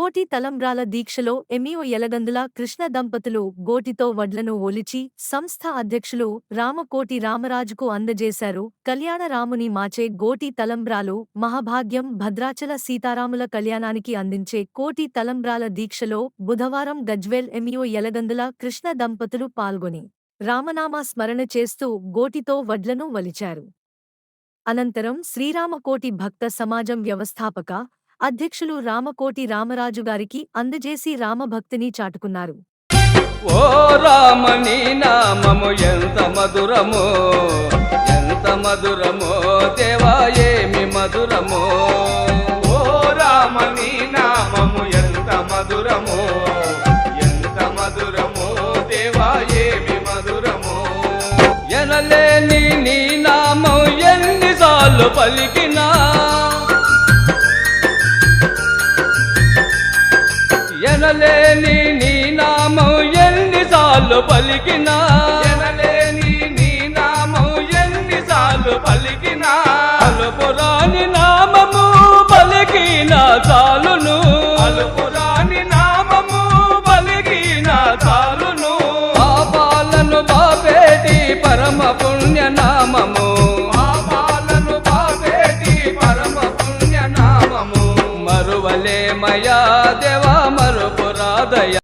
కోటి తలంబ్రాల దీక్షలో ఎమియో ఎలగందుల కృష్ణ దంపతులు గోటితో వడ్లను ఒలిచి సంస్థ అధ్యక్షులు రామకోటి రామరాజుకు అందజేశారు. కళ్యాణరాముని మాచే గోటి తలంబ్రాలు మహాభాగ్యం భద్రాచల సీతారాముల కళ్యాణానికి అందించే కోటి తలంబ్రాల దీక్షలో బుధవారం గజ్వేల్ ఎమియో ఎలగందుల కృష్ణ దంపతులు పాల్గొని రామనామ స్మరణ చేస్తూ గోటితో వడ్లను వలిచారు అనంతరం శ్రీరామకోటి భక్త సమాజం వ్యవస్థాపక అధ్యక్షులు రామకోటి రామరాజు గారికి అందజేసి రామభక్తిని చాటుకున్నారు. ఓ రామని నామము ఎంత మధురమో ఎంత మధురమో దేవా ఏమి మధురమో. ఓ రామని నామము ఎంత మధురమో ఎంత మధురమో దేవా ఏమి మధురమో. ఎనలేని నీ నామం ఎన్నిసార్లు పలికినా ఎన్నిసార్లు పలికినా? ఎనలేని నీ నామం ఎన్నిసార్లు పలికినా? అలుపురాని నామము పలికిన చాలును. అలుపురాని నామము పలికిన చాలును. పాపాలను బాపేటి పరమ పుణ్య నామము. పాపాలను బాపేటి పరమ పుణ్య నామము. మరువలే మయా దేవా మరుపురాదయ